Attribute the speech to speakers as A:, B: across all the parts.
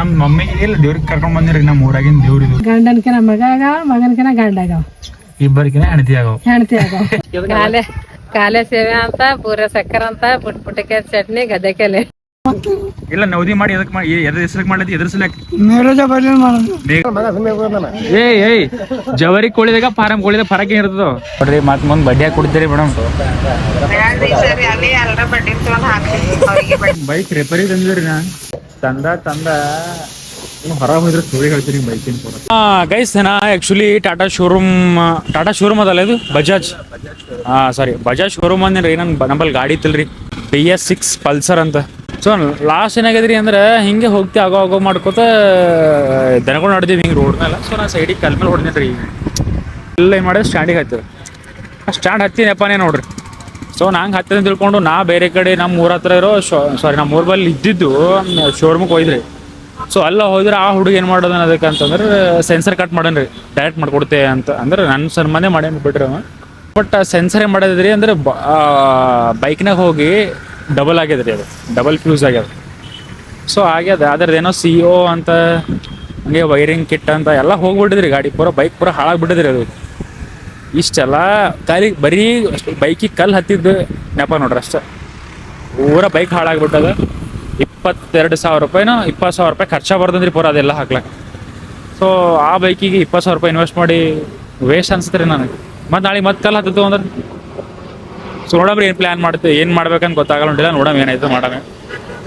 A: ನಮ್ ಮಮ್ಮಿಗೆ ಇಲ್ಲ ದೇವ್ರಿಗೆ ಕರ್ಕೊಂಡ್ ಬಂದಿರಿ ನಮ್ಮ ಊರಾಗಿನ ದೇವ್ರಿಗೆ ಇದು.
B: ಗಂಡನ್ಕಿನ ಮಗ ಆಗವ ಮಗನ್ಕಿನ ಗಂಡ ಆಗವ
A: ಇಬ್ಬರಿಗಿನ ಹೆಣತಿ ಆಗವ
B: ಹೆಣತಿ ಆಗವ
C: ಕಾಲೆ ಕಾಲೆ ಸೇವೆ ಅಂತ ಪೂರ ಸಕ್ಕರ ಅಂತ ಪುಟ್ ಪುಟಕೆ ಚಟ್ನಿ ಗದ್ದೆಕೆಲೆ.
A: ಇಲ್ಲ ನವದಿ ಮಾಡಿ ಎದಕ್ ಮಾಡಿ ಎದ್ರ ಹೆಸರಿಗೆ ಎದ್ರ ಸಲಕ್
B: ಮೇರೋಜ ಬರ್ಲಿ ಮಾಡೋದು
A: ಏ ಏಯ್ ಜವರಿ ಕೋಳಿದಾಗ ಫಾರಂ ಕೋಳಿದಾಗ ಫರಕ್ ಏನ್ ಇರ್ತದ? ನೋಡ್ರಿ ಮತ್ ಮುಂದ್ ಬಡ್ಡಿ ಹಾಕಿ ಕೊಡ್ತೀರಿ ಮೇಡಮ್ ಬೈಕ್ ರಿಪೇರಿ ತಂದಿದ್ರಿ ನಾ. ತಂದ ತಂದ. ಹೊರ ಹೋದ್ರೆ ಸ್ಟೋರಿ ಹೇಳ್ತೀನಿ ಬೈಕಿನ ಗೈಸ್ ನಾ actually Tata showroom Tata showroom ಅದಲ್ಲ ಇದು? ಬಜಾಜ್ ಹಾ ಸಾರಿ ಬಜಾಜ್ ಶೋರೂಮ್ ಅಂದ್ರೆ ನನ್ ನಂಬಲ್ಲಿ ಗಾಡಿ ಇತ್ತಲ್ರಿ. ಬಿ ಎಸ್ ಸಿಕ್ಸ್ ಪಲ್ಸರ್ ಅಂತ. ಸೊ ಲಾಸ್ಟ್ ಏನಾಗಿದ್ರಿ ಅಂದ್ರೆ ಹಿಂಗೆ ಹೋಗ್ತಿ, ಆಗೋ ಆಗೋ ಮಾಡ್ಕೋತ, ದನಗಳು ನಡೆದೀವಿ ಹಿಂಗೆ ರೋಡ್ ಮೇಲೆ ಸೊ ನಾನು ಸೈಡಿಗೆ ಕಲ್ ಮೇಲೆ ಹೊಡೆದ್ರಿ ಎಲ್ಲ ಏನು ಮಾಡಿದ್ರೆ ಸ್ಟ್ಯಾಂಡಿಗೆ ಹತ್ತಿರ ಸ್ಟ್ಯಾಂಡ್ ಹತ್ತಿನಪ್ಪನೇ ನೋಡ್ರಿ. ಸೊ ನಂಗೆ ಹತ್ತಿರ ತಿಳ್ಕೊಂಡು ನಾ ಬೇರೆ ಕಡೆ ನಮ್ಮ ಊರ ಹತ್ರ ಇರೋ ಸಾರಿ ನಮ್ಮ ಊರ ಬಲ್ಲಿ ಇದ್ದಿದ್ದು ಶೋರೂಮ್ಗೆ ಹೋಯ್ದ್ರಿ. ಸೊ ಅಲ್ಲ ಹೋದ್ರೆ ಆ ಹುಡುಗ ಏನು ಮಾಡೋದು ಅದಕ್ಕೆ ಅಂತಂದ್ರೆ ಸೆನ್ಸರ್ ಕಟ್ ಮಾಡನ್ರಿ ಡೈರೆಕ್ಟ್ ಮಾಡ್ಕೊಡ್ತೆ ಅಂತ. ಅಂದ್ರೆ ನನ್ನ ಸರ್ ಮಾಡೇನು ಬಿಟ್ರಿ ಅವ. ಬಟ್ ಸೆನ್ಸರ್ ಏನು ಮಾಡೋದ್ರಿ ಅಂದ್ರೆ ಬೈಕ್ನಾಗ ಹೋಗಿ ಡಬಲ್ ಆಗ್ಯದ ರೀ ಅದು. ಡಬಲ್ ಫ್ಯೂಸ್ ಆಗ್ಯದ. ಸೊ ಆಗ್ಯದ. ಅದ್ರದ್ದು ಏನೋ ಸಿ ಒ ಅಂತ ಹಂಗೆ ವೈರಿಂಗ್ ಕಿಟ್ ಅಂತ ಎಲ್ಲ ಹೋಗ್ಬಿಟ್ಟಿದ್ರಿ. ಗಾಡಿ ಪೂರ ಬೈಕ್ ಪೂರ ಹಾಳಾಗ್ಬಿಟ್ಟಿದ್ರಿ ಅದು. ಇಷ್ಟೆಲ್ಲ ಖಾಲಿ ಬರೀ ಬೈಕಿಗೆ ಕಲ್ಲು ಹತ್ತಿದ್ದು ನೆಪ ನೋಡ್ರಿ ಅಷ್ಟೇ. ಪೂರ ಬೈಕ್ ಹಾಳಾಗ್ಬಿಟ್ಟದ. ಇಪ್ಪತ್ತೆರಡು ಸಾವಿರ ರೂಪಾಯಿನೋ, ಇಪ್ಪತ್ತು ಸಾವಿರ ರೂಪಾಯಿ ಖರ್ಚ ಬರ್ದಂದ್ರಿ ಪೂರ ಅದೆಲ್ಲ ಹಾಕ್ಲಕ್ಕ ಸೊ ಆ ಬೈಕಿಗೆ ಇಪ್ಪತ್ತು ಸಾವಿರ ರೂಪಾಯಿ ಇನ್ವೆಸ್ಟ್ ಮಾಡಿ ವೇಸ್ಟ್ ಅನ್ಸುತ್ತೆ ರೀ ನನಗೆ. ಮತ್ತು ನಾಳೆ ಮತ್ತೆ ಕಲ್ಲು ಹತ್ತಿದ್ದು ಅಂದ್ರೆ? ಸೊ ನೋಡಮ್ರಿ ಏನು ಪ್ಲ್ಯಾನ್ ಮಾಡ್ತೀವಿ, ಏನು ಮಾಡ್ಬೇಕಂತ ಗೊತ್ತಾಗಲ್ಲ ಹೊಂಟಿಲ್ಲ ನೋಡಮ್ ಏನಾಯ್ತು ಮಾಡಮೆ.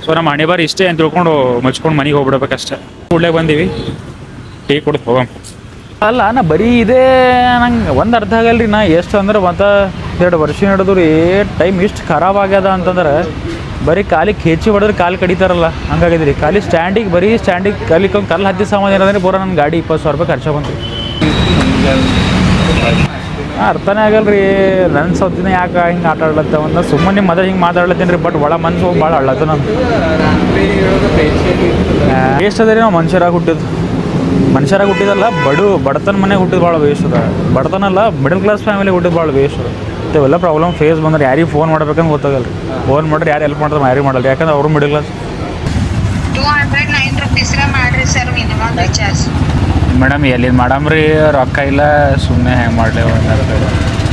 A: ಸೊ ನಮ್ಮ ಹಣೆ ಬಾರಿ ಇಷ್ಟೇ ಅಂತ ತಿಳ್ಕೊಂಡು ಮಚ್ಕೊಂಡು ಮನೆಗೆ ಹೋಗ್ಬಿಡ್ಬೇಕಷ್ಟೇ. ಕೂಡಲೇ ಬಂದೀವಿ. ಟೀ ಕುಡ್ದು ಹೋಗಮ್. ಅಲ್ಲ, ನಾ ಬರೀ ಇದೇ ನಂಗೆ ಒಂದು ಅರ್ಥ ರೀ ನಾ. ಎಷ್ಟು ಅಂದ್ರೆ ಮತ್ತೆ ಎರಡು ವರ್ಷ ನಡೆದು ರೀ ಟೈಮ್ ಇಷ್ಟು ಖರಾಬ್ ಆಗ್ಯದ ಅಂತಂದ್ರೆ ಬರೀ ಕಾಲಿಗೆ ಖೇಚಿ ಹೊಡೆದ್ರೆ ಕಾಲು ಕಡಿತಾರಲ್ಲ ಹಂಗಾಗಿದೆ ರೀ ಖಾಲಿ ಸ್ಟ್ಯಾಂಡಿಗೆ ಬರೀ ಸ್ಟ್ಯಾಂಡಿಗೆ ಒಂದು ಕಲ್ಲು ಹತ್ತಿ ಸಾಮಾನು ಏನಂದ್ರೆ ಬರೋ ನನ್ನ ಗಾಡಿ ಇಪ್ಪತ್ತು ಸಾವಿರ ರೂಪಾಯಿ ಖರ್ಚು ಬಂತು ಅರ್ಥನೇ ಆಗಲ್ರಿ. ನನ್ನ ಸೌತಿನ ಯಾಕೆ ಹಿಂಗೆ ಆಟ ಆಡ್ಲತ್ತ ಒಂದು ಸುಮ್ಮನೆ ನಿಮ್ಮ ಮದ್ರೆ ಹಿಂಗೆ ಮಾತಾಡ್ಲತ್ತೀನಿ ರೀ ಬಟ್ ಒಳ ಮನ್ಸು ಭಾಳ ಆಡ್ಲತ್ತ ನಾನು ವೇಸ್ಟ್ ಅದ ರೀ ನಾವು ಮನುಷ್ಯರಾಗಿ ಹುಟ್ಟಿದ್ದು ಮನುಷ್ಯರಾಗಿ ಹುಟ್ಟಿದಲ್ಲ, ಬಡು, ಬಡತನ ಮನೆಗೆ ಹುಟ್ಟಿದ್ ಭಾಳ ವೇಸ್ಟ್ ಅದ. ಬಡತನ ಅಲ್ಲ ಮಿಡಲ್ ಕ್ಲಾಸ್ ಫ್ಯಾಮಿಲಿ ಹುಟ್ಟಿದ್ ಭಾಳ ವೇಸ್ಟ್ ಅದ. ಇವೆಲ್ಲ ಪ್ರಾಬ್ಲಮ್ ಫೇಸ್ ಬಂದ್ರೆ ಯಾರಿಗೆ ಫೋನ್ ಮಾಡ್ಬೇಕಂತ ಗೊತ್ತಾಗಲ್ಲ ರೀ ಫೋನ್ ಮಾಡ್ರಿ ಯಾರು ಹೆಲ್ಪ್ ಮಾಡ್ತಾರೆ ಯಾರಿಗೆ ಮಾಡಲ್ಲ ಯಾಕಂದ್ರೆ ಅವರು middle class
D: two hundred nine sir minimum
A: madam ಎಲ್ಲಿಂದ ಮಾಡಮ್ ರೀ? ರೊಕ್ಕ ಇಲ್ಲ ಸುಮ್ಮನೆ ಹೆಂಗೆ ಮಾಡಲಿ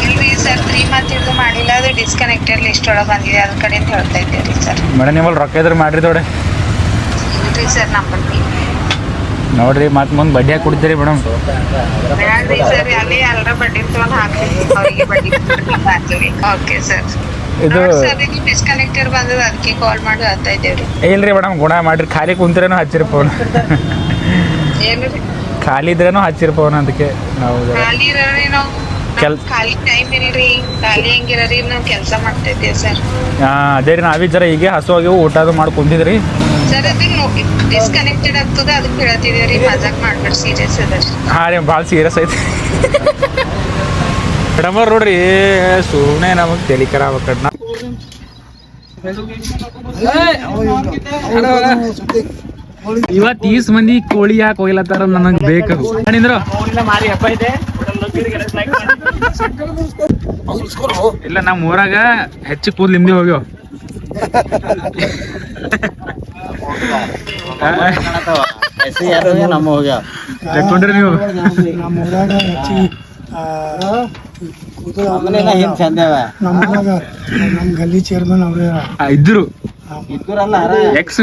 D: ಇಲ್ರಿ ಸರ್ ತ್ರೀ ಮಂತ್ ಇದು ಮಾಡಿಲ್ಲ ಅದು ಡಿಸ್ಕನೆಕ್ಟೆಡ್ ಲಿಸ್ಟ್ ಒಳಗೆ ಬಂದಿದೆ ಅದ್ರ ಕಡೆಯಿಂದ ಹೇಳ್ತಾ ಇದ್ದೀರಿ ಸರ್
A: ಮೇಡಮ್ ನಿಮ್ಮಲ್ಲಿ ರೊಕ್ಕ ಇದ್ರೆ ಮಾಡ್ರಿ ತೋಡೆ.
D: ಇಲ್ರಿ ಸರ್ ನಂಬಲ್ಲಿ
A: ನೋಡ್ರಿ ಮತ್ತೆ ಮುಂದೆ ಬಡ್ಡಿಯಾಗಿ ಕುಡಿತೀರಿ ಮೇಡಮ್.
D: ಬ್ಯಾಡ್ರಿ ಸರ್ ಅಲ್ಲಿ ಎಲ್ಲರ ಬಡ್ಡಿ ತೊಗೊಂಡು ಅವರಿಗೆ ಬಡ್ಡಿ ಓಕೆ ಸರ್
A: ಇದು
D: ಡಿಸ್ಕನೆಕ್ಟೆಡ್ ಬಂದದ ಅದಕ್ಕೆ ಕಾಲ್ ಮಾಡಿ ಹೇಳ್ತಾ ಇದ್ದೇವ್ರಿ.
A: ಇಲ್ರಿ ಮೇಡಮ್ ಗುಣ ಮಾಡ್ರಿ ಖಾಲಿ ಕುಂತ್ರೇನು ಹಚ್ಚಿರಿ ಫೋನ್
D: ಏನು ರೀ
A: ಖಾಲಿ ಇದ್ರೇನು ಹಚ್ಚಿರ್ಬೋನ ಫೋನ್ ಅದಕ್ಕೆ ನಾವು
D: ಖಾಲಿ ಇರೋರಿ ನಾವು
A: ಕೆಲ್-
D: ಖಾಲಿ ಟೈಮ್ ಇಲ್ರಿ ಖಾಲಿ ಹೆಂಗಿರೋರಿ ನಾವು ಕೆಲಸ ಮಾಡ್ತಾ ಸರ್
A: ಆ, ಅದೇ ರೀ ನಾವೀ ಜರ ಹೀಗೆ ಹಸುವಾಗಿ ಊಟ ಅದು ಮಾಡಿ ಕುಂತಿದ್ರಿ
D: ಸರ್ ಅದಕ್ಕೆ ಡಿಸ್ಕನೆಕ್ಟೆಡ್ ಆಗ್ತದ ಅದಕ್ಕೆ ಹೇಳ್ತಿದ್ದೀರಿ ಮಜಾಕ್ ಮಾಡ್ಬೇಡಿ ಸೀರಿಯಸ್ ಅದ
A: ಹಾಂ ರೀ ಭಾಳ ಸೀರಿಯಸ್ ಐತಿ ಮೇಡಮ್ ಅವ್ರು ನೋಡ್ರಿ ಸುಮ್ಮನೆ ನಮಗೆ ತೆಲಿಕರ ಖರಾಬ್ ಇವತ್ತು ಈಸ್ ಮಂದಿ ಕೋಳಿ ಯಾಕೆ ಹೋಗ್ಲತ್ತಾರ ನನಗ್ ಬೇಕು ನಿಂದ್ರು ಇಲ್ಲ ನಮ್ ಊರಾಗ ಹೆಚ್ಚು ಕೂದ್ಲು ನಿಮ್ದಿ ಹೋಗ್ಯಾವ
E: ನಮ್ಮ ಹೋಗ್ಯ
A: ತಕೊಂಡ್ರಿ ನೀವು
B: ನಮ್ಮ ಗಲ್ಲಿ ಚೇರ್ಮನ್ ಅವ್ರ.
A: ಇದ್ರು. ಎಕ್ಸ್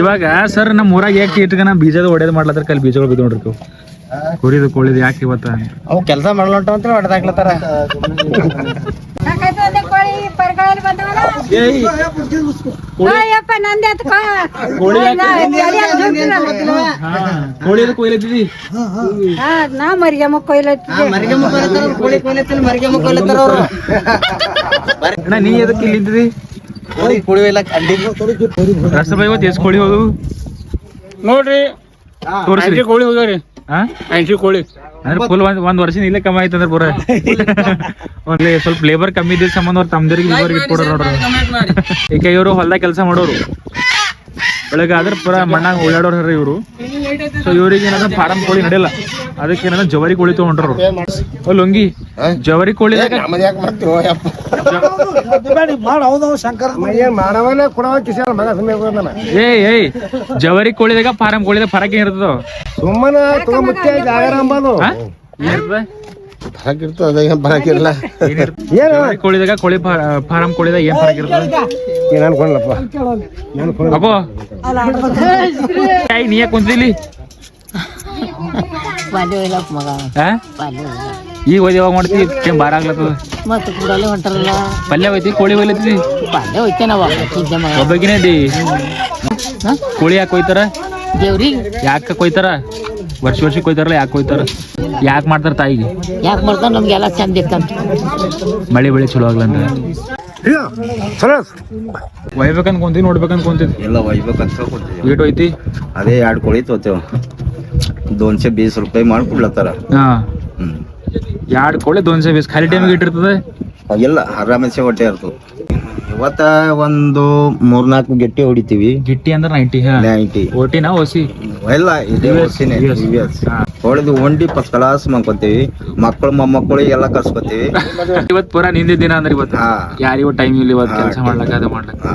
A: ಇವಾಗ ಸರ್ ನಮ್ಮ ಊರಾಗ ಯಾಕೆ ಇಟ್ಕನ ಬೀಜದ ಒಡೆದ್ ಮಾಡ್ಲತ್ತರ ಕಲ್ ಬೀಜಗಳು ಬಿದ್ದು ನೋಡ್ರಿ ಕುರಿದು ಕೋಳಿದು ಯಾಕೆ ಇವತ್ತ?
E: ಅವ್ ಕೆಲಸ ಮಾಡ್ಲಂಟ ಅಂತ ಹೊಡೆದಾಕ್ಲತ್ತಾರ.
A: ಕೋಳಿ ಕೊಯ್ಲತ್ತಿದಿ
B: ನಾ
E: ಮರಿಗಮ್ಮ ಕೋಳಿ ಕೊಯ್ಲತ್ತಿಲ್ಲ ಅವ್ರು.
A: ನೀ ಎದಕ್ಕೆ ಇಲ್ಲಿ
E: ಕೋಳಿ ಅಂಡಿ
A: ಇವತ್ತು ಎಷ್ಟು ಕೋಳಿ ಹೋದವು?
F: ನೋಡ್ರಿ. ಕೋಳಿ
A: ಹೋಗ್ರಿ
F: ಐಂಶಿ ಕೋಳಿ.
A: ಅಂದ್ರೆ ಫುಲ್ ಒಂದ್ ಒಂದ್ ವರ್ಷ ಇಲ್ಲೇ ಕಮ್ಮಿ ಆಯ್ತಂದ್ರೆ ಪೂರ. ಒಂದ್ ಸ್ವಲ್ಪ ಲೇಬರ್ ಕಮ್ಮಿ ಇದ್ದ ಸಂಬಂಧ ಅವ್ರ ತಮ್ದರಿಗೆ ಲೇಬರ್ ಇಟ್ಕೊಡ್ರ ನೋಡ್ರಿ. ಈಗ ಇವರು ಹೊಲ್ದಾಗ ಕೆಲಸ ಮಾಡೋರು? ಬೆಳಗ್ಗೆ ಆದ್ರೆ ಪೂರ ಮಣ್ಣಾಗ ಓಡಾಡೋರು ಇವರು. ಸೊ ಇವ್ರಿಗೆ ಏನಂದ್ರೆ ಫಾರಂ ಕೋಳಿ ನಡೆಯಲ್ಲ ಅದಕ್ಕೆ ಏನಂದ್ರೆ ಜವರಿ ಕೋಳಿ ತಗೊಂಡ್ರು ಲುಂಗಿ. ಜವರಿ ಕೋಳಿ
E: ಸುಮ್ಮನೆ
A: ಏಯ್ ಏಯ್ ಜವರಿ ಕೋಳಿದಾಗ ಫಾರಂ ಕೋಳಿದಾಗ ಫರಕ್ ಇರ್ತದೆ?
E: ಸುಮ್ಮನ ತಗೋ ಮುಖ್ಯ ಜಾಗರ ಅಂಬದು ಫರಕ್ ಇರ್ತದ ಅದೇನ್ ಫರಕ್ ಇರಲ್ಲ
A: ಜವರಿ ಕೋಳಿದಾಗ ಕೋಳಿ ಫಾರಂ ಕೋಳಿದಾಗ ಏನ್ ಫರಕ್ ಇರ್ತದ?
E: ಏನ್ ಅನ್ಕೊಂಡ್ಲಪ್ಪ.
A: ಅಪ್ಪ. ಏಯ್ ನೀ ಯಾಕೆ ಕುಂತಿಲಿ
G: ಮಗ?
A: ಈಗ ಒಯ್ದು ಯಾವಾಗ ಮಾಡ್ತಿ? ಏನು ಬಾರ ಆಗ್ಲತ್ತದ?
G: ಮತ್ತೆ ಕೂಡಲೇ ಹೊಂಟಾರಲ್ಲ.
A: ಪಲ್ಯ ಹೋಯ್ತಿ? ಕೋಳಿ
G: ಒಯ್ಲತ್ತಿ ಪಲ್ಯ ಹೋಯ್ತೇನವ
A: ಒಬ್ಬಗಿನೇ ದಿ ಕೋಳಿ ಯಾಕೆ ಹೋಯ್ತಾರ
G: ದೇವ್ರಿ
A: ಯಾಕೆ ಕೊಯ್ತಾರ? ವರ್ಷ ವರ್ಷಕ್ಕೆ ಕೊಯ್ತಾರಲ್ಲ ಯಾಕೆ ಕೊಯ್ತಾರ? ಯಾಕೆ ಮಾಡ್ತಾರ ತಾಯಿಗೆ?
G: ಯಾಕೆ ಮಾಡ್ತಾರ? ನಮ್ಗೆಲ್ಲ ಚಂದ ಇತ್ತಂತ.
A: ಮಳೆ ಬೆಳೆ ಚಲೋ ಆಗ್ಲಂತ ಒಯ್ಬೇಕಂತ ಕೊಂತಿ ನೋಡ್ಬೇಕಂತ ಕೊಂತಿದ್
H: ಎಲ್ಲ ಒಯ್ಬೇಕಂತ ಕೊಂತಿದ್ವಿ.
A: ಏಟ್ ಹೋಯ್ತಿ?
H: ಅದೇ ಎರಡು ಕೋಳಿ ತೋತೇವ. ದೋನ್ಶೆ ಬೀಸ್ ರೂಪಾಯಿ ಮಾಡಿ
A: ಕೊಡ್ಲತ್ತಾರ
H: ಹಾಂ.
A: ಎರಡು ಕೋಳಿ ದೋನ್ಸೆ ಬೀಸ್ ಖಾಲಿ ಟೈಮ್ಗೆ ಇಟ್ಟಿರ್ತದೆ?
H: ಎಲ್ಲ ಆರಾಮಸೆ ಹೊಟ್ಟೆ ಇರ್ತದೆ. ಇವತ್ತ ಒಂದು ಮೂರ್ನಾಲ್ಕು ಗೆಟ್ಟಿ ಹೊಡಿತೀವಿ.
A: ಗಿಟ್ಟಿ ಅಂದ್ರೆ ನೈಂಟಿ
H: ನೈಂಟಿ
A: ಓಟಿನಾ ಓಸಿ
H: ಎಲ್ಲ ಇದೇ ವರ್ಷನೇ. ಹೊಡೆದು ಒಂಡಿ ಫಸ್ಟ್ ಕ್ಲಾಸ್ ಮಾಡ್ಕೊತೀವಿ. ಮಕ್ಕಳು ಮೊಮ್ಮಕ್ಕಳು ಎಲ್ಲ ಕರ್ಸ್ಕೊತೀವಿ.
A: ಇವತ್ತು ಪೂರಾ ನಿಂದಿದ್ದ ದಿನ ಅಂದ್ರೆ ಇವತ್ತು. ಯಾರಿಗೂ ಟೈಮ್ ಇಲ್ಲ ಇವತ್ತು ಕೆಲಸ. ಮಾಡ್ಲಕ್ಕ ಅದು ಮಾಡ್ಲಕ್ಕ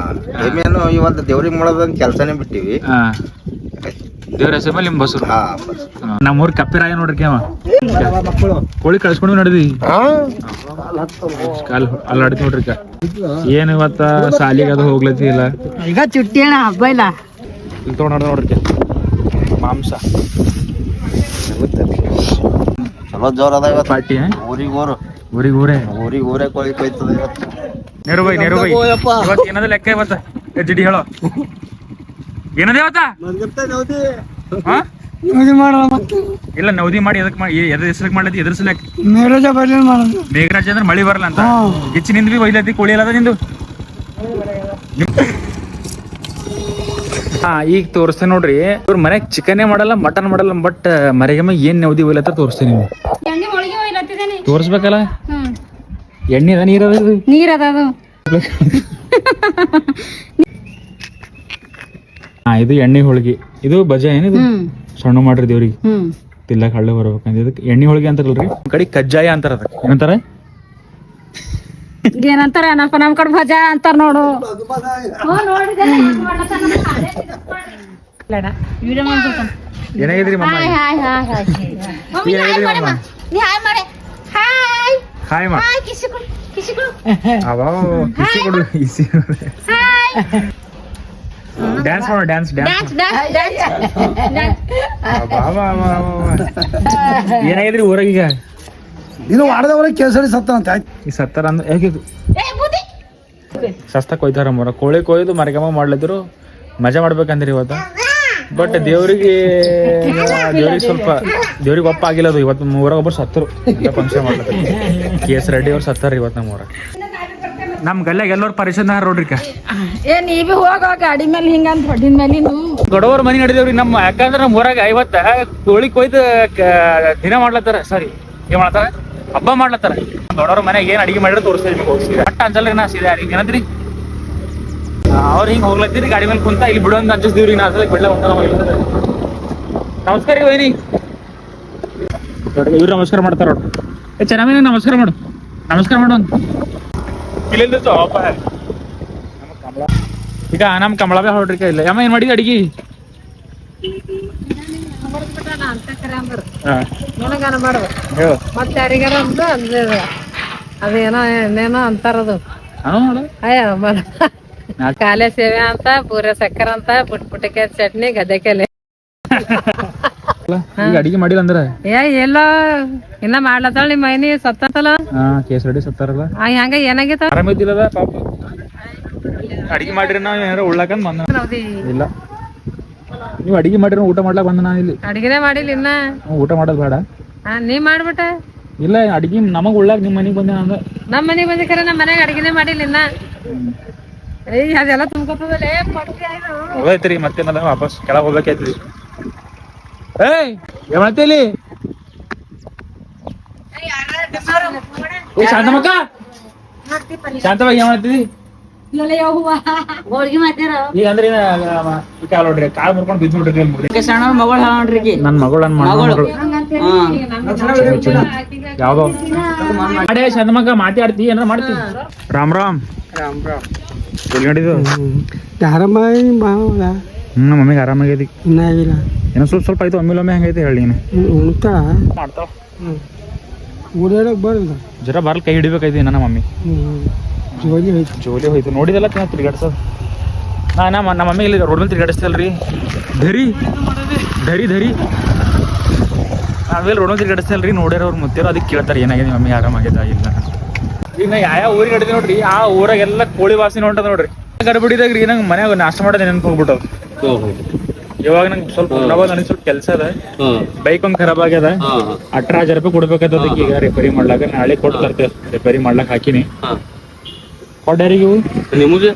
H: ಇವತ್ತು ದೇವ್ರಿಗೆ ಮಾಡೋದಂತ ಕೆಲಸನೇ ಬಿಟ್ಟಿವಿ.
A: ದೇವ್ರ ಹೆಸರು ಮೇಲೆ ನಿಮ್ ಬಸರು.
H: ಹಾ
A: ಕಪ್ಪಿ ಕಪ್ಪಿರಾಯ ನೋಡ್ರಿ ಕೇವ ಕೋಳಿ ಕಳ್ಸ್ಕೊಂಡು ನಡ್ದಿ ಕಾಲ್ ಅಲ್ಲಿ ನಡ್ದಿ ನೋಡ್ರಿ ಕ. ಏನ್ ಇವತ್ತ ಸಾಲಿಗೆ ಅದು ಹೋಗ್ಲತ್ತಿ ಇಲ್ಲ.
B: ಈಗ ಚುಟ್ಟಿ ಅಣ್ಣ ಹಬ್ಬ ಇಲ್ಲ.
A: ಇಲ್ಲಿ ತೊಗೊಂಡ್ ನೋಡ್ರಿ. ಮಾಂಸ.
H: ಚಲೋ ಜೋರ ಅದ ಇವತ್ತು.
A: ಪಾರ್ಟಿ
H: ಊರಿಗೆ ಊರು
A: ಊರಿಗೆ ಊರೇ?
H: ಊರಿಗೆ ಊರೇ ಕೋಳಿ ಕೊಯ್ತದ ಇವತ್ತು.
A: ನೆರವೈ ನೆರವೈ ಇವತ್ತು ಏನದ ಲೆಕ್ಕ ಇವತ್ತ? ಏ ಜಿಡಿ ಹೇಳೋ. ಹಾ?
B: ಮದುವೆ ಮಾಡಲ್ಲ ಮತ್ತೆ.
A: ಇಲ್ಲ ನವದಿ ಮಾಡಿ ಎದಕ್ ಮಾಡಿ ಎದ್ರ ಹೆಸರಿಗೆ ಮಾಡ್ಲತ್ತಿ? ಎದ್ರ ಸಲಕ್
B: ಮೇಘರಾಜ ಬರ್ಲಿಲ್ಲ
A: ಮೇಘರಾಜ್ ಅಂದ್ರೆ ಮಳಿ ಬರಲ್ಲ ಅಂತ. ಹೆಚ್ಚಿನಿಂದ ಬಿ ಒಯ್ಲತ್ತಿ ಕೋಳಿ ಅಲ್ಲದ ನಿಂದು. ಹಾ ಈಗ ತೋರಿಸ್ತೇನೆ ನೋಡ್ರಿ. ಇವ್ರ ಮನೆ ಚಿಕನ್ ಮಾಡಲ್ಲ ಮಟನ್ ಮಾಡಲ್ಲ ಬಟ್ ಮರೆಗಮ್ಮ ಏನ್ ನವದಿ ಒಯ್ಲತ್ತ ತೋರಿಸ್ತೇನೆ ನೀವು
I: ಎಣ್ಣೆ ಹೋಳಿಗೆ ಒಯ್ಲತ್ತಿದ್ದೇನೆ.
A: ತೋರಿಸ್ಬೇಕಲ್ಲ?
I: ಹ್ಮ್.
A: ಎಣ್ಣೆ ಅದ ನೀರ್ ನೀರದ ಇದು?
I: ನೀರ್ ಅದ ಅದು.
A: ಹಾ ಇದು ಎಣ್ಣೆ ಹೋಳಿಗೆ. ಇದು ಬಜೆ ಏನಿದು ಸಣ್ಣ ಮಾಡ್ರಿ ದೇವ್ರಿಗೆ. ತಿಲ್ಲಕ್ ಹಳ್ಳಿ ಬರ್ಬೇಕಂತ. ಇದಕ್ಕೆ ಎಣ್ಣೆ ಹೋಳಿಗೆ ಅಂತಾರಲ್ರಿ? ನಮ್ ಕಡೆ ಕಜ್ಜಾಯ ಅಂತಾರ ಅದಕ್ಕೆ. ಏನಂತಾರ?
I: ಏನಂತಾರ? ಏನಪ್ಪ ನಮ್ ಕಡೆ ಭಜಾ ಅಂತಾರ ನೋಡು.
A: ಏನಾಗಿದ್ರಿ ಮಮ್ಮ
I: ಮಮ್ಮ ಹಾಯ್
A: ಮಾ. ಇಸಿ ಕೊಡು ಇಸಿ
I: ಹಾಯ್.
A: ಡ್ಯಾನ್ಸ್ ಮಾಡ ಡ್ಯಾನ್ಸ್ ಡ್ಯಾನ್ಸ್ ಏನಾಗಿದ್ರಿ ಊರಾಗೀಗ
B: ಇದು ವಾಡದವ್ರ ಕೇಸರಿ ಸತ್ತ ಅಂತ ಆಯ್ತು.
A: ಈ ಸತ್ತರ ಅಂದ್ರೆ ಹೇಗೆ ಸಸ್ತ ಕೊಯ್ತಾರ ಮೊರ. ಕೋಳಿ ಕೊಯ್ದು ಮರಗಮ್ಮ ಮಾಡ್ಲಿದ್ರು. ಮಜಾ ಮಾಡ್ಬೇಕಂದ್ರಿ ಇವತ್ತು. ಬಟ್ ದೇವ್ರಿಗೆ ದೇವ್ರಿಗೆ ಸ್ವಲ್ಪ ದೇವ್ರಿಗೆ ಒಪ್ಪ ಆಗಿಲ್ಲ ಅದು. ಇವತ್ತು ಊರಾಗ ಒಬ್ಬರು ಸತ್ತರು. ಫಂಕ್ಷನ್ ಮಾಡ್ಲಿಕ್ಕೆ. ಕೆ ಎಸ್ ರೆಡ್ಡಿ ಅವ್ರು ಸತ್ತಾರ ಇವತ್ತು ನಮ್ಮ ಊರಾಗ. ನಮ್ಮ ಗಲ್ಯಾಗ ಎಲ್ಲರೂ ಪರಿಚಯ ನೋಡ್ರಿ ಏನ್
I: ಏ ನೀ ಬಿ ಹೋಗ ಗಾಡಿ ಮೇಲೆ ಹಿಂಗಂತ ಹೊಡಿನ ಮೇಲೆ
A: ದೊಡ್ಡವ್ರ ಮನೆ ನಡೆದೇವ್ರಿ ನಮ್ಮ ಯಾಕಂದ್ರೆ ನಮ್ಮ ಊರಾಗ ಐವತ್ತ ಕೋಳಿ ಕೊಯ್ದು ಕ- ದಿನ ಮಾಡ್ಲತ್ತಾರ. ಸಾರಿ ಏನ್ ಮಾಡ್ತಾರ ಹಬ್ಬ ಮಾಡ್ಲತ್ತಾರ. ದೊಡ್ಡವ್ರ ಮನೆಗೆ ಏನ್ ಅಡಿಗೆ ಮಾಡಿದ್ರೆ ತೋರಿಸ್ತೀವಿ ನಿಮಗೆ ಬಟ್ ಅಂಜಲ್ರಿ ನಾ ಸೀದಾ ಯಾರಿಗೆ ಏನಂದ್ರಿ? ಅವ್ರ ಹಿಂಗ್ ಹೋಗ್ಲತ್ತೀರಿ ಗಾಡಿ ಮೇಲೆ ಕುಂತ ಇಲ್ಲಿ ಬಿಡು ಅಂತ ಅನ್ಸಿಸ್ತೀವ್ರಿ ನಾ ಅಸಲ ಬಿಡ್ಲ ನಮಸ್ಕಾರ ರೀ ವೈನಿ. ಇವ್ರು ನಮಸ್ಕಾರ ಮಾಡ್ತಾರ ಏ ಚೆನ್ನಾಗಿ ನಮಸ್ಕಾರ ಮಾಡು. ನಮಸ್ಕಾರ ಮಾಡು ಅಂತ. ಇಲ್ಲಿಂದ ಸೋಪ ಈಗ ನಮ್ ಕಮಲ ಬೇ ಹೊಡ್ರಿ ಇಲ್ಲ. ಯಮ್ಮ ಏನ್ ಮಾಡಿದ ಅಡಿಗೆ?
C: ಮತ್ತೆ ಯಾರಿಗಾರ ಅಂದು ಅದೇನೋ ಏನೇನೋ ಅಂತಾರದು ಕಾಲೆ ಸೇವೆ ಅಂತ ಪೂರ ಸಕ್ಕರ ಅಂತ ಪುಟ್ ಪುಟಕೆ ಚಟ್ನಿ ಗದ್ದೆಕೆಲೆ.
A: ಈಗ ಅಡಿಗೆ ಮಾಡಿಲ್ಲ ಅಂದ್ರ?
C: ಏ ಇಲ್ಲ ಇನ್ನ ಮಾಡ್ಲತ್ತಾಳ ನಿಮ್ಮ ಮೈನಿ ಸತ್ತಲ್ಲ
A: ಹಾ ಕೇಸ್ ರೆಡಿ ಸತ್ತಾರಲ್ಲ.
C: ಆ ಹೆಂಗ ಏನಾಗೈತ?
A: ಆರಾಮಿದ್ದಿಲ್ಲದ ಪಾಪ? ಅಡಿಗೆ ಮಾಡಿರಿ ನಾವ್ ಏನಾರ ಉಳ್ಳಾಕಂದ್ ಬಂದ. ಇಲ್ಲ. ನೀವು ಅಡಿಗೆ ಮಾಡಿರೋ ಊಟ ಮಾಡ್ಲಾಕ ಬಂದ ನಾ ಇಲ್ಲಿ.
C: ಅಡಿಗೆನೇ ಮಾಡಿಲ್ಲ ಇನ್ನ.
A: ಊಟ ಮಾಡೋದ್ ಬೇಡ.
C: ಹಾ ನೀ ಮಾಡ್ಬಿಟ್ಟ.
A: ಇಲ್ಲ ಅಡಿಗೆ ನಮಗ್ ಉಳ್ಳಾಕ ನಿಮ್ ಮನಿಗ್ ಬಂದೆ ಅಂದ
C: ನಮ್ಮ ಮನೆಗೆ ಬಂದ ಖರೆ ನಮ್ಮ ಮನೆಗೆ ಅಡಿಗೆನೇ ಮಾಡಿಲ್ಲ ಇನ್ನ. ಏಯ್ ಅದೆಲ್ಲ ತುಂಬ್ಕೊತದಲ್ಲೇ? ಪಟ್ಟಿ ಆಯ್ತು.
A: ಹೋಗೈತ್ರಿ ಮತ್ತೇನದ? ವಾಪಸ್ ಕೆಳಗ್ ಹೋಗ್ಬೇಕೈತ್ರಿ ಏಯ್ ಏನ್ ಮಾಡ್ತೀಲಿ ಏ ಶಾಂತಮಕ್ಕ ಶಾಂತವಾಗಿ
I: ಮಾಡ್ತಾರ.
A: ಈಗ ಅಂದ್ರೆ ಕಾಲ್ ನೋಡ್ರಿ ಕಾಲ್ ಮುರ್ಕೊಂಡು ಬಿದ್ದು.
G: ಸಣ್ಣ ಮಗಳು ನೋಡ್ರಿ
A: ನನ್ ಮಗಳು ನನ್ ಮಗಳು. ಯಾವ್ದೋ? ಅಡೇ ಚಂದಮಕ್ಕ ಮಾತಾಡ್ತಿ ಏನಾರ ಮಾಡ್ತಿ? ರಾಮ್ ರಾಮ್. ರಾಮ್ ನೋಡಿದ್ದು
B: ಆರಾಮಾಗಿ ಮಾವಲ್ಲ
A: ಹ್ಞೂ ನಮ್ಮ ಮಮ್ಮಿಗೆ ಆರಾಮಾಗೈತಿ
B: ಇನ್ನಾಗಿಲ್ಲ
A: ಏನೋ ಸ್ವಲ್ಪ ಸ್ವಲ್ಪ ಆಯ್ತು ಒಮ್ಮೆ ಒಮ್ಮೆ ಹಂಗೈತೆ ಹೇಳಿ ನೀನು.
B: ಉಣ್ತಾ
A: ಮಾಡ್ತಾವ.
B: ಬರಲ್ಲ?
A: ಜರ ಬರ್ಲಿ ಕೈ ಹಿಡಿಬೇಕಾಯ್ತು ಇನ್ನ ನಮ್ಮ ಮಮ್ಮಿ.
B: ಜೋಲಿ ಹೋಯ್ತು.
A: ಜೋಲಿ ಹೋಯ್ತು. ನೋಡಿದಲ್ಲ ತಿನ್ನ ತಿರ್ಗಾಡ್ಸೋದು. ನಾ ನಮ್ಮ ನಮ್ಮ ಮಮ್ಮಿ ಇಲ್ಲಿ ರೋಡ್ ಮೇಲೆ ತಿರ್ಗಾಡಿಸ್ತಲ್ರಿ. ಧರಿ ಧರಿ ಧರಿ. ಆಮೇಲೆ ರೋಡ್ ಮೇಲೆ ತಿರ್ಗಾಡಿಸ್ತಲ್ರಿ ನೋಡ್ಯಾರ ಅವ್ರು ಮುತ್ತಿರೋ ಅದಕ್ಕೆ ಕೇಳ್ತಾರೆ ಏನಾಗಿದೆ ನಿಮ್ಮ ಮಮ್ಮಿ ಆರಾಮಾಗಿದೆ ಇಲ್ಲ ಈಗ ನಾ ಯಾವ ಊರಿಗೆ ಹಿಡಿದೆ ನೋಡ್ರಿ ಆ ಊರಾಗೆಲ್ಲ ಕೋಳಿ ವಾಸನೆ ಹೊಂಟದ ನೋಡ್ರಿ. ಗಡ್ಬಿಡಿದಾಗ ರೀ ನಂಗೆ ಮನ್ಯಾಗ ನಾಷ್ಟ ಮಾಡೋದು ನೆನಪು ಹೋಗ್ಬಿಟ್ಟದು ಇವಾಗ ನಂಗೆ ಸ್ವಲ್ಪ ಉಣ್ಣವಾಗ ನನಗೆ ಸ್ವಲ್ಪ ಕೆಲಸ ಅದ. ಬೈಕ್ ಒಂದ್ ಖರಾಬ್ ಆಗ್ಯದ. ಅಟ್ರ ಹಜಾರ್ ರೂಪಾಯಿ ಕೊಡ್ಬೇಕಾದ ಅದಕ್ಕೆ ಈಗ ರಿಪೇರಿ ಮಾಡ್ಲಾಕ ನಾಳೆ ಕೊಟ್ಟು ತರ್ತೇವೆ ರಿಪೇರಿ ಮಾಡ್ಲಾಕ ಹಾಕಿನಿ. ಕೊಡ್ಯಾರಿಗೆ ಇವು?
F: ನಿಮಗೆ?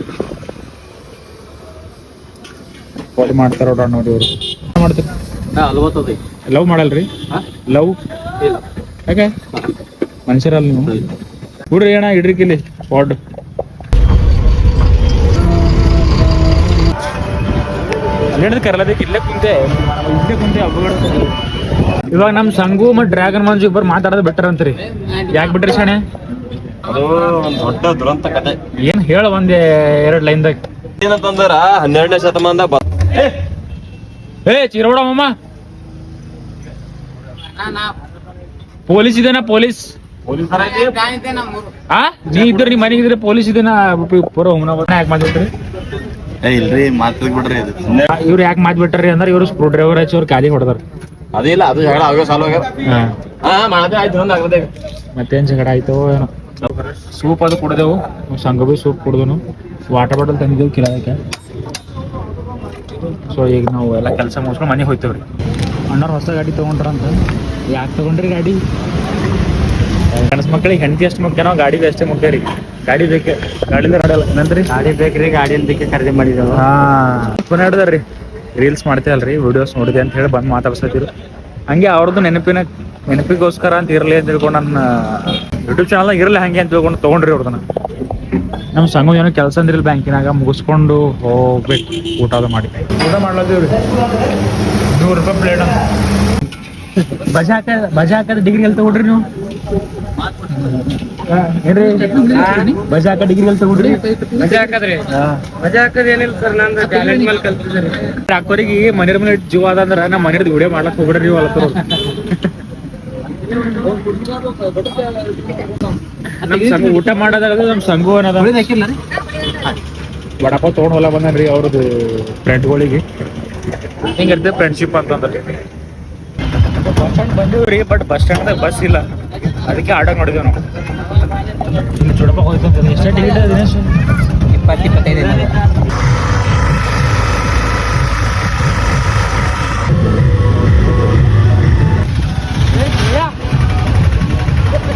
A: ಕಾಲ್ ಮಾಡ್ತಾರ ನೋಡಿ ಇವರು. ಮಾಡ್ತಾರೆ?
F: ಅಲ್ವತ್ತದ
A: ಲವ್ ಮಾಡಲ್ರಿ? ಲವ್ ಯಾಕೆ? ಮನುಷ್ಯರಲ್ಲ ನೀವು? ಬಿಡ್ರಿ ಅಣ್ಣ ಇಡ್ರಿ ಕಿಲ್ಲಿ. ಪಾಡ್ ಕರಲದಕ್ಕೆ ಇಲ್ಲೇ ಕುಂತೆ ಇಲ್ಲೇ ಕುಂತೆ ಇವಾಗ ನಮ್ಮ ಸಂಗು ಮತ್ತು ಡ್ರ್ಯಾಗನ್ ಮಂಜು ಇಬ್ಬರು ಮಾತಾಡೋದು ಬೆಟರ್ ಅಂತೀರಿ. ಯಾಕೆ ಬಿಟ್ರಿ ಶಾಣೆ?
F: ಅದು ಒಂದು ದೊಡ್ಡ ದುರಂತ ಕತೆ.
A: ಏನು ಹೇಳ ಒಂದೇ ಎರಡು ಲೈನ್ದಾಗ
F: ಏನಂತಂದ್ರ ಹನ್ನೆರಡನೇ ಶತಮಾನದಾಗ ಬ-
A: ಏ ಚಿರೋಡ ಮಮ್ಮ ಪೊಲೀಸ್ ಇದೇನಾ ಪೊಲೀಸ್? ಆ? ನೀ ಇದ್ರಿ ನಿಮ್ಮ ಮನೆಗಿದ್ರೆ ಪೊಲೀಸ್ ಇದೇನಾ ಪೂರ ಹುಮ್ನಾಬಾದ್ ಯಾಕೆ ಮಾತಾಡ್ತೀರಿ?
F: ಇಲ್ರಿ ಮಾತಾಡ್ ಬಿಡ್ರಿ ಅದು
A: ಇವ್ರು ಯಾಕೆ ಮಾತ್ ಬಿಟ್ಟಾರಿ ಅಂದ್ರೆ ಇವ್ರು ಸ್ಕ್ರೂ ಡ್ರೈವರ್ ಹಚ್ಚಿ ಅವ್ರು ಕಾಲಿ ಹೊಡೆದಾರ.
F: ಅದಿಲ್ಲ ಅದು ಜಗಳ ಆಗೋ ಸಾಲ
A: ಹಾ.
F: ಹಾ ಮಾಡದೆ ಆಯ್ತು ಒಂದ್ ಆಗದೆ
A: ಮತ್ತೇನ್ ಜಗಳ ಆಯ್ತು ಏನೋ. ಸೂಪ್ ಅದು ಕುಡಿದೆವು. ಸಂಗಬಿ ಸೂಪ್ ಕುಡ್ದನು. ವಾಟರ್ ಬಾಟಲ್ ತಂದಿದ್ದೆವು ಕಿಲೋದಕ್ಕೆ ಸೊ ಈಗ ನಾವು ಎಲ್ಲ ಕೆಲಸ ಮುಗಿಸ್ಕೊಂಡು ಮನೆಗೆ ಹೋಯ್ತೇವ್ರಿ ಅಣ್ಣವ್ರು ಹೊಸ ಗಾಡಿ ತೊಗೊಂಡ್ರಂತ. ಯಾಕೆ ತೊಗೊಂಡ್ರಿ ಗಾಡಿ? ಗಣಸ್ ಮಕ್ಕಳಿಗೆ ಹೆಂಡತಿ ಅಷ್ಟು ಮುಖ್ಯನೋ ಗಾಡಿ ಅಷ್ಟೇ ಮುಖ್ಯ ರೀ. ಗಾಡಿ ಬೇಕೆ ಗಾಡಿ ನೋಡಲ್ಲ ಏನಂದ್ರಿ? ಗಾಡಿ ಬೇಕ್ರಿ ಗಾಡಿಯಲ್ಲಿ ಅದಕ್ಕೆ ಖರೀದಿ ಮಾಡಿದೆವು. ಹಾಂ. ಪುನಃ ರೀ ರೀಲ್ಸ್ ಮಾಡ್ತೀವಲ್ರಿ ವಿಡಿಯೋಸ್ ನೋಡಿದೆ ಅಂತ ಹೇಳಿ ಬಂದು ಮಾತಾಡ್ಸತ್ತಿರು ಹಂಗೆ ಅವ್ರದ್ದು ನೆನಪಿನ ನೆನಪಿಗೋಸ್ಕರ ಅಂತ ಇರಲಿ ಅಂತ ತಿಳ್ಕೊಂಡು ನನ್ನ ಯೂಟ್ಯೂಬ್ ಚಾನಲ್ ಇರಲಿ ಹಂಗೆ ಅಂತ ತಿಳ್ಕೊಂಡು ತೊಗೊಂಡ್ರಿ ಅವ್ರದನ್ನ. ನಮ್ಮ ಸಂಘ ಏನೋ ಕೆಲಸ ಅಂದ್ರಿಲ್ಲ ಬ್ಯಾಂಕಿನಾಗ ಮುಗಿಸ್ಕೊಂಡು ಹೋಗ್ಬೇಕು ಊಟ ಅದು ಮಾಡಿ. ಊಟ ಮಾಡ್ಲತ್ತೀವ್ರಿ ನೂರು ರೂಪಾಯಿ ಪ್ಲೇಟ್ ಬಜಾ ಹಾಕ ಬಜಾ ಹಾಕದ ಡಿಗ್ರಿ ಎಲ್ಲಿ ತಗೊಂಡ್ರಿ ನೀವು? ಏನ್ರಿ ಬಜಾ ಹಾಕ ಡಿಗ್ರಿ ಎಲ್ಲಿ ತಗೊಂಡ್ರಿ?
F: ಮಜಾ ಹಾಕದ್ರಿ. ಮಜಾ ಹಾಕದ್ ಏನಿಲ್ಲ ಸರ್ ನಂದು ಟ್ಯಾಲೆಂಟ್ ಮೇಲೆ ಕಲ್ತಿದ್ರಿ
A: ಅಕ್ಕೋರಿಗೆ ಮನೆಯ ಮನೆ ಜೀವ ಅದ ಅಂದ್ರ ನಮ್ಮ ಮನೆಯವ್ರದ್ದು ವಿಡಿಯೋ ಮಾಡ್ಲಕ್ ಹೋಗ್ಬಿಡ್ರಿ ನೀವು ಅಲ್ಲ ನಮ್ ಸಂಘ ಊಟ ಮಾಡೋದಾಗ ನಮ್ ಸಂಘ ಏನದ ವಡಪಾವ್ ತೊಗೊಂಡ್ ಹೊಲ ಬಂದನ್ರಿ ಅವ್ರದ್ದು ಫ್ರೆಂಡ್ಗಳಿಗೆ. ಹಿಂಗಿರ್ತದೆ ಫ್ರೆಂಡ್ಶಿಪ್ ಅಂತಂದ್ರೆ. ಬಸ್ ಸ್ಟ್ಯಾಂಡ್ ಬಂದಿವ್ರಿ ಬಟ್ ಬಸ್ ಸ್ಟ್ಯಾಂಡ್ದಾಗ ಬಸ್ ಇಲ್ಲ. ಅದಕ್ಕೆ ಆರ್ಡರ್ ನೋಡಿದೇವ್ ನಾವು. ಇಲ್ಲಿ ಚುಡಪ ಹೋಯ್ತು ಎಷ್ಟೇ ಟಿಕೆಟ್ ದಿನೇಶ್
G: ಇಪ್ಪತ್ತು ಇಪ್ಪತ್ತೈದು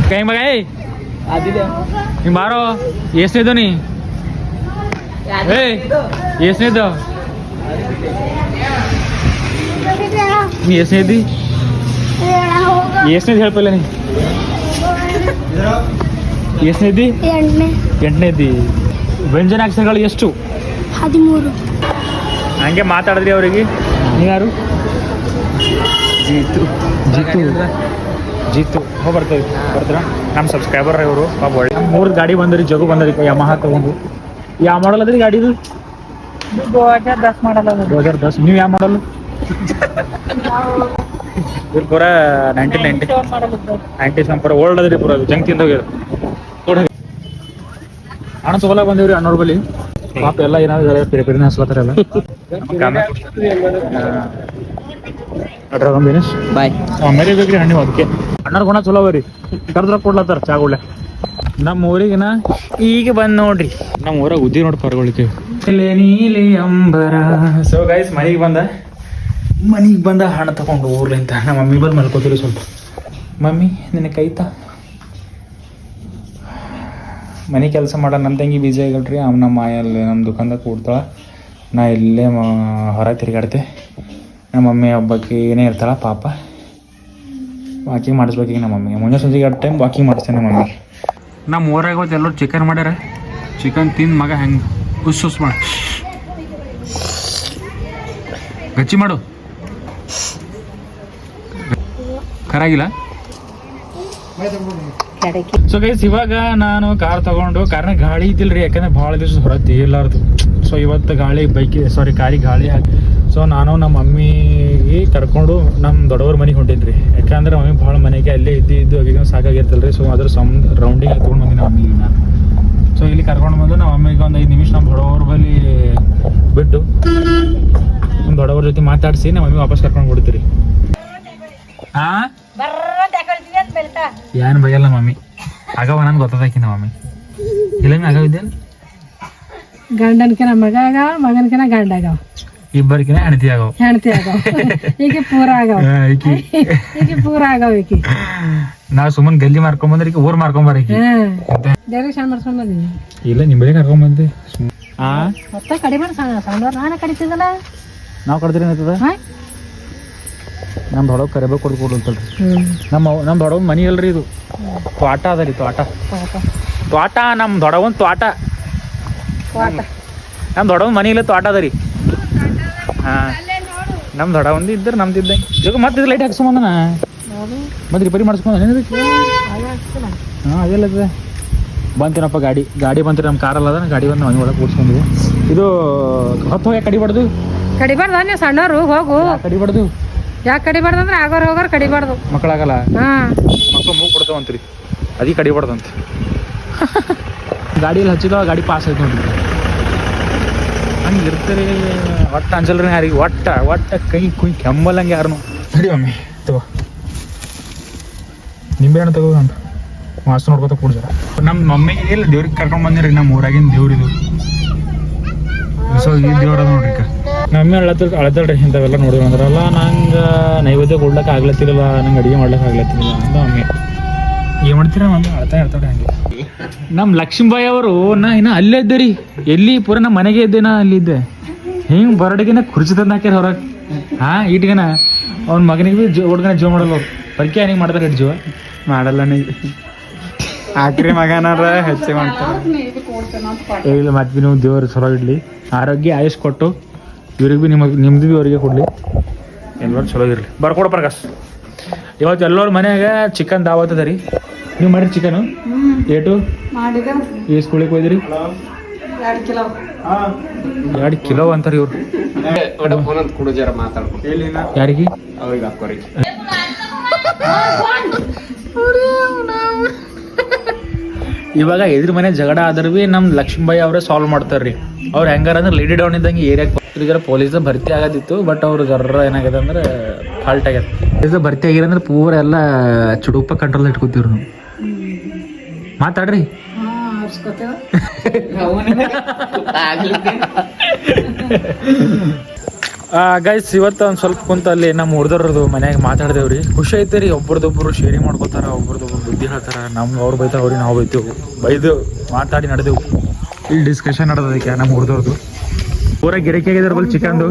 A: ಕೈ ಮಗ ಹಿಂಗ್ ಬಾರೋ ಎಷ್ಟನೇದು ನೀ ಏಯ್ ಎಷ್ಟನೇದು ನೀ ಎಷ್ಟನೇದಿ ಎಷ್ಟನೇದು ಹೇಳ್ಪಲ್ಲ ನೀ. ಎಷ್ಟನೇದಿ ಎಂಟನೇದಿ ವ್ಯಂಜನಾಕ್ಷರಗಳು ಎಷ್ಟು?
I: ಹದಿಮೂರು.
A: ಹಂಗೆ ಮಾತಾಡಿದ್ರಿ ಅವರಿಗೆ. ಯಾರು ಜೀತು. ಜೀತು. ಜೀತು. ಹೋಗಿ ಬರ್ತೇವೆ. ಬರ್ತೀರಾ? ನಮ್ಮ ಸಬ್ಸ್ಕ್ರೈಬರ್ ಇವರು. ಪಾಪ ಒಳ್ಳೆ ಮೂರು ಗಾಡಿ ಬಂದ್ರಿ ಜಗು ಬಂದ್ರಿ ಯಮಹ ತಗೊಂಡು. ಯಾವ ಮಾಡಲ್ ಅದ್ರಿ ಗಾಡಿದು ದೋ ಹಜಾರ್ ದಸ್ ನೀವು ಯಾವ ಮಾಡಲ್ ಇದು ಪೂರ ನೈನ್ಟೀನ್ ನೈನ್ಟಿ ನೈಂಟಿ ಸೆವೆನ್ ಪೂರ ಓಲ್ಡ್ ಅದ್ರಿ ಪೂರ ಜಂಕ್ ತಿಂದ ಹೋಗ್ಯದ. ಕೊಡಿ ಹಣ ತಗೊಳಕ್ ಬಂದೇವ್ರಿ ಅಣ್ಣವ್ರ ಬಳಿ. ಪಾಪ ಎಲ್ಲ ಏನಾದ್ರು ಪಿರಿಪಿರಿನ ಹಸ್ಲತ್ತಾರ ಎಲ್ಲ. ದಿನೇಶ್.
G: ಬಾಯ್.
A: ಆಮೇಲೆ ಬೇಕ್ರಿ ಹಣ್ಣು ಅದಕ್ಕೆ ಅಣ್ಣರ ಗುಣ ಚಲೋ ಅವ್ರಿ ಕರ್ದ್ರ ಕೊಡ್ಲತ್ತಾರ ಚಾಗುಳ್ಳೆ ನಮ್ಮ ಊರಿಗಿನ ಈಗ ಬಂದ್ ನೋಡ್ರಿ. ನಮ್ಮ ಊರಾಗ ಉದ್ದಿ ನೋಡಿ ಪರ್ಗೊಳಿಕೆ ನೀಲಿ ಅಂಬರ. ಸೊ ಗೈಸ್ ಮನೆಗೆ ಬಂದ. ಮನೆಗೆ ಬಂದ ಹಣ ತಗೊಂಡು ಊರ್ಲಿಂತ ನಮ್ಮ ಮಮ್ಮಿ ಬಂದು ಮಲ್ಕೋತೀರಿ ಸ್ವಲ್ಪ. ಮಮ್ಮಿ ನಿನಗೆ ಕೈತಾ ಮನೆ ಕೆಲಸ ಮಾಡೋ ನನ್ನ ತಂಗಿ ಬೀಜ ಆಗಲ್ರಿ ಅವನ ನಮ್ಮ ಮಾಯಲ್ಲಿ ನಮ್ಮ ದುಕಾನ್ದಾಗ ಕೂಡ್ತಾಳ. ನಾ ಇಲ್ಲೇ ಹೊರಗೆ ತಿರುಗಾಡ್ತೆ. ನಮ್ಮ ಮಮ್ಮಿ ಹಬ್ಬಕ್ಕೆ ಏನೇ ಇರ್ತಾಳ, ಪಾಪ. ವಾಕಿಂಗ್ ಮಾಡಿಸ್ಬೇಕೀಗ ನಮ್ಮ ಮಮ್ಮಿಗೆ. ಮುಂಜಾನೆ ಸಂಜೆಗೆ ಎರಡು ಟೈಮ್ ವಾಕಿಂಗ್ ಮಾಡಿಸ್ತೇನೆ ನಮ್ಮ ಮಮ್ಮಿ ನಮ್ಮ ಊರಾಗ ಇವತ್ತು ಎಲ್ಲರೂ ಚಿಕನ್ ಮಾಡ್ಯಾರ. ಚಿಕನ್ ತಿಂದು ಮಗ ಹೆಂಗೆ ಉಸ್ ಉಸ್ ಮಾಡಿ. ಗಚ್ಚಿ ಮಾಡು. ಖರಾಗಿಲ್ಲ ಸೊ ಗೈಸ್ ಇವಾಗ ನಾನು ಕಾರ್ ತಗೊಂಡು ಕಾರ್ನ ಗಾಳಿ ಇದ್ದಿಲ್ರಿ ಯಾಕಂದ್ರೆ ಭಾಳ ದಿವಸ ಹೊರತಿ ಇಲ್ಲಾರ್ದು ಸೊ ಇವತ್ತು ಗಾಳಿ ಬೈಕ್ ಸಾರಿ ಕಾರಿಗೆ ಗಾಳಿ ಹಾಕಿ ಸೊ ನಾನು ನಮ್ಮ ಮಮ್ಮಿಗೆ ಕರ್ಕೊಂಡು ನಮ್ಮ ದೊಡ್ಡವ್ರ ಮನೆಗೆ ಹೊಂಟೀನಿ ಯಾಕಂದ್ರೆ ಮಮ್ಮಿ ಭಾಳ ಮನೆಗೆ ಅಲ್ಲೇ ಇದ್ದು ಇದ್ದು ಅವಾಗ ಸಾಕಾಗಿರ್ತಲ್ರಿ ಸೊ ಅದ್ರ ಸಮ್ ರೌಂಡಿಂಗ್ ಹಾಕೊಂಡು ಬಂದಿನಿ ಮಮ್ಮಿಗೆ ನಾನು ಸೊ ಇಲ್ಲಿ ಕರ್ಕೊಂಡು ಬಂದು ನಮ್ಮ ಮಮ್ಮಿಗೆ ಒಂದು ಐದು ನಿಮಿಷ ನಮ್ಮ ದೊಡ್ಡವ್ರ ಬಳಿ ಬಿಟ್ಟು, ನಮ್ಮ ದೊಡ್ಡವ್ರ ಜೊತೆ ಮಾತಾಡಿಸಿ ನಮ್ಮ ಮಮ್ಮಿ ವಾಪಸ್ ಕರ್ಕೊಂಡು ಬಿಡ್ತೀರಿ ಹಾಂ ಏನ್ ಬೈಯಲ್ಲ ಮಮ್ಮಿ ಆಗವ ನನ್ ಗೊತ್ತಾಕಿನ ಮಮಿ. ಮಮ್ಮಿ ಇಲ್ಲಂಗ ಆಗವಿದ್ದೇನು
C: ಗಂಡನ್ಕಿನ ಮಗ ಆಗವ ಮಗನ್ಕಿನ ಗಂಡ ಆಗವ.
A: ಇಬ್ಬರಿಕಿನ ಹೆಣತಿ ಆಗವ.
C: ಹೆಣತಿ ಆಗವ. ಈಕೆ ಪೂರ ಆಗವ.
A: ಈಕಿ.
C: ಈಕೆ ಪೂರ ಆಗವ ಈಕಿ.
A: ನಾವ್ ಸುಮ್ಮನ್ ಗಲ್ಲಿ ಮಾರ್ಕೊಂಡ್ ಬಂದ್ರೆ ಈಕಿ ಊರ್ ಮಾರ್ಕೊಂಡ್ ಬರ
C: ಈಕಿ. ದೇವ್ರಿಗೆ ಸಣ್ಣ ಮಾಡ್ಸ್ಕೊಂಡ್ ಬಂದಿ
A: ಇಲ್ಲ ಬಳಿ ಕರ್ಕೊಂಡ್ ಬಂದೆ. ಆ
C: ಮತ್ತೆ ಕಡಿಮೆ ಸಣ್ಣ ಸಣ್ಣ ನಾನೇ ಕಡಿತಿದ್ದಲ್ಲ.
A: ನಾವ್ ಕಡ್ದ್ರಿ ಏನಾಯ್ತದ
C: ಹಾ?
A: ನಮ್ ದೊಡ್ಡವ್ ಕರೆಬ ಕೊಡ್ಕೊಡು ಅಂತಲ್ರಿ. ನಮ್ಮ ಅವ್ವ- ದೊಡ್ಡವ್ ಮನಿ ಅಲ್ರಿ ಇದು. ತ್ವಾಟ ಅದ ರೀ ತ್ವಾಟ
C: ನಮ್ಮ
A: ತ್ವಾಟ ನಮ್ಮ ದೊಡ್ಡವನ್ ತ್ವಾಟ
C: ನಮ್ಮ
A: ನಮ್ ದೊಡ್ಡವನ್ ಮನಿ ಇಲ್ಲ ತ್ವಾಟ ಅದ ರೀ. ಹಾ. ನಮ್ಮ ದೊಡ್ಡವಂದು ಇದ್ರ ನಮ್ದು ಇದ್ದಂಗೆ. ಜಗ ಮತ್ತೆ ಲೈಟ್ ಹಾಕ್ಸ್ಕೊಂಬಂದನ ಮತ್ತೆ ರಿಪೇರಿ ಮಾಡಿಸ್ಕೊಂಡ ಹಾಂ ಅದೆಲ್ಲ ಇದೆ ಬಂತೇನಪ್ಪ ಗಾಡಿ. ಗಾಡಿ ಬಂತು ನಮ್ಮ ಕಾರಲ್ಲ ಅದ ಗಾಡಿ ಬಂದು ಮನೆ ಒಳಗೆ ಕೂಡ್ಸ್ಕೊಂಡಿದ್ವಿ ಇದು ಹೊತ್ತು ಹೋಗಿ ಕಡಿಬಾರ್ದು
C: ಕಡಿಬಾರ್ದು ನೀವು ಸಣ್ಣವ್ರು ಹೋಗು.
A: ಕಡಿಬಾರ್ದು
C: ಯಾಕೆ ಕಡಿಬಾರ್ದು ಅಂದ್ರೆ ಆಗೋರ್ ಹೋಗೋರ್ ಕಡಿಬಾರ್ದು
A: ಮಕ್ಕಳಾಗಲ್ಲ?
C: ಹಾ.
A: ಮಕ್ಕಳು ಮೂಗು ಕೊಡ್ತಾವಂತ್ರಿ. ಅದಕ್ಕೆ ಕಡಿಬಾರ್ದಂತ ಗಾಡಿಯಲ್ಲಿ ಹಚ್ಚಿದವ ಗಾಡಿ ಪಾಸ್ ಆಯ್ತು ನೋಡ್ರಿ. ಹಂಗೆ ಇರ್ತೀರಿ ಒಟ್ಟು ಅಂಜಲ್ರಿ ಯಾರಿಗೆ ಒಟ್ಟ ಒಟ್ಟ ಕೈ ಕುಯ್ ಕೆಮ್ಮಲ್ಲಂಗೆ ಯಾರು ನಡಿ ಮಮ್ಮಿ ತಗೋ. ನಿಂಬೆ ಹಣ್ಣು ತಗೋ ಅಂತ ಮಾಸ್ ನೋಡ್ಕೊತ ಕೂಡ ನಮ್ಮ ಮಮ್ಮಿಗೆ ಇಲ್ಲ ದೇವ್ರಿಗೆ ಕರ್ಕೊಂಡು ಬಂದಿರಿ ನಮ್ಮ ಊರಾಗಿನ ದೇವ್ರಿದು. ಸೊ ಈ ದೇವ್ರ ನೋಡ್ರಿ ನಮ್ಮ ಅಳತಲ್ ಅಳತ್ತ ಅಳತಲ್ರಿ ಇಂಥವೆಲ್ಲ ನೋಡಿದ್ವಿ ಅಂದ್ರಲ್ಲ ನಂಗೆ ನೈವೇದ್ಯ ಕೊಡ್ಲಕ್ಕೆ ಆಗ್ಲತ್ತಿರಲ್ಲ ನಂಗೆ ಅಡಿಗೆ ಮಾಡ್ಲಕ್ಕೆ ಆಗ್ಲತ್ತಿರಲ್ಲ ಅಂತ ಮಮ್ಮಿ ಏನು ಮಾಡ್ತೀರ ಮಮ್ಮಿ ಅಳ್ತಾ ಇರ್ತಾಳೆ ಹಂಗೆ. ನಮ್ಮ ಲಕ್ಷ್ಮೀಬಾಯಿ ಅವರು ನಾ ಇನ್ನ ಅಲ್ಲೇ ಇದ್ದೆ ರೀ. ಎಲ್ಲಿ? ಪೂರ ನಮ್ಮ ಮನೆಗೆ ಇದ್ದೆ ನಾ ಅಲ್ಲಿದ್ದೆ ಹಿಂಗೆ ಬರಡಿಗೆನ ಕುರ್ಚಿ ತಂದು ಹಾಕ್ಯಾರ ಹೊರಗೆ? ಹಾಂ ಇಟ್ಗನ ಅವ್ನ ಮಗನಿಗೆ ಭೀ ಜೋ ಹುಡ್ಗನ ಜೋ ಮಾಡಲ್ಲ ಅವ್ರು. ಪರಿಕೆ ಹೆಂಗೆ ಮಾಡ್ತಾರೆ ಜೋ. ಮಾಡಲ್ಲ ನೀ. ಆಕ್ರಿ ಮಗನಾರ ಹೆಚ್ಚೆ ಮಾಡ್ತಾರೆ. ಇಲ್ಲ ಮತ್ತೆ ಭೀ ನೀವು ದೇವ್ರ ಚಲೋ ಇಡ್ಲಿ. ಆರೋಗ್ಯ ಆಯುಷ್ ಕೊಟ್ಟು ಇವ್ರಿಗೆ ಭೀ ನಿಮಗೆ ನಿಮ್ದು ಭೀ ಅವರಿಗೆ ಕೊಡಲಿ. ಎಲ್ಲರೂ ಚಲೋ ಇರಲಿ. ಬರ್ಕೊಡ ಪ್ರಕಾಶ್ ಇವತ್ತು ಎಲ್ಲರ ಮನ್ಯಾಗ ಚಿಕನ್ ದಾವತ್ ಅದ ರೀ. ನೀವು ಮಾಡಿರಿ ಚಿಕನು ಏಟು ಎಷ್ಟು ಕುಳಿಗೆ ಹೋಯ್ದಿರಿ? ಎರಡು ಕಿಲೋ. ಅಂತಾರೆ ಇವ್ರು. ಯಾರಿಗೆ? ಇವಾಗ ಎದುರು ಮನೆ ಜಗಳ ಆದ್ರೂ ಭೀ ನಮ್ಮ ಲಕ್ಷ್ಮೀಬಾಯಿ ಅವರೇ ಸಾಲ್ವ್ ಮಾಡ್ತಾರ್ರಿ. ಅವ್ರು ಹೆಂಗಾರ ಅಂದ್ರೆ ಲೇಡಿ ಡೌನ್ ಇದ್ದಂಗೆ ಏರಿಯಾಗೆ ಜರ ಪೊಲೀಸ್ ಭರ್ತಿ ಆಗದಿತ್ತು ಬಟ್ ಅವ್ರು ಜರ್ರ ಏನಾಗಿದೆ ಅಂದ್ರೆ ಫಾಲ್ಟ್ ಆಗ್ಯದ. ಪೊಲೀಸ್ ಭರ್ತಿ ಆಗಿರ ಅಂದ್ರೆ ಪೂರ ಎಲ್ಲ ಚುಡುಪ ಕಂಟ್ರೋಲ್ ಇಟ್ಕೋತೀವ್ರಿ ನಾವು. ಮಾತಾಡ್ರಿ. ಗೈಸ್ ಇವತ್ತು ಒಂದು ಸ್ವಲ್ಪ ಕುಂತ ಅಲ್ಲಿ ನಮ್ಮ ಹುಡ್ದವ್ರದ್ದು ಮನ್ಯಾಗ ಮಾತಾಡ್ದೇವ್ರಿ. ಖುಷಿ ಐತೆ ರೀ ಒಬ್ರದೊಬ್ರು ಶೇರಿಂಗ್ ಮಾಡ್ಕೋತಾರ ಒಬ್ರದೊಬ್ರು ಬುದ್ಧಿ ಹೇಳ್ತಾರ. ನಮ್ಗೆ ಅವ್ರು ಬೈತಾರ ಅವ್ರಿಗೆ ನಾವು ಬೈತೇವು. ಬೈದು ಮಾತಾಡಿ ನಡೆದೆವು. ಇಲ್ಲಿ ಡಿಸ್ಕಷನ್ ನಡೆದದಕ್ಕೆ ನಮ್ಮ ಹುಡ್ದವ್ರದ್ದು ಪೂರ ಗಿರಕಿ ಆಗಿದಾರ ಬಲ್ ಚಿಕನ್ದು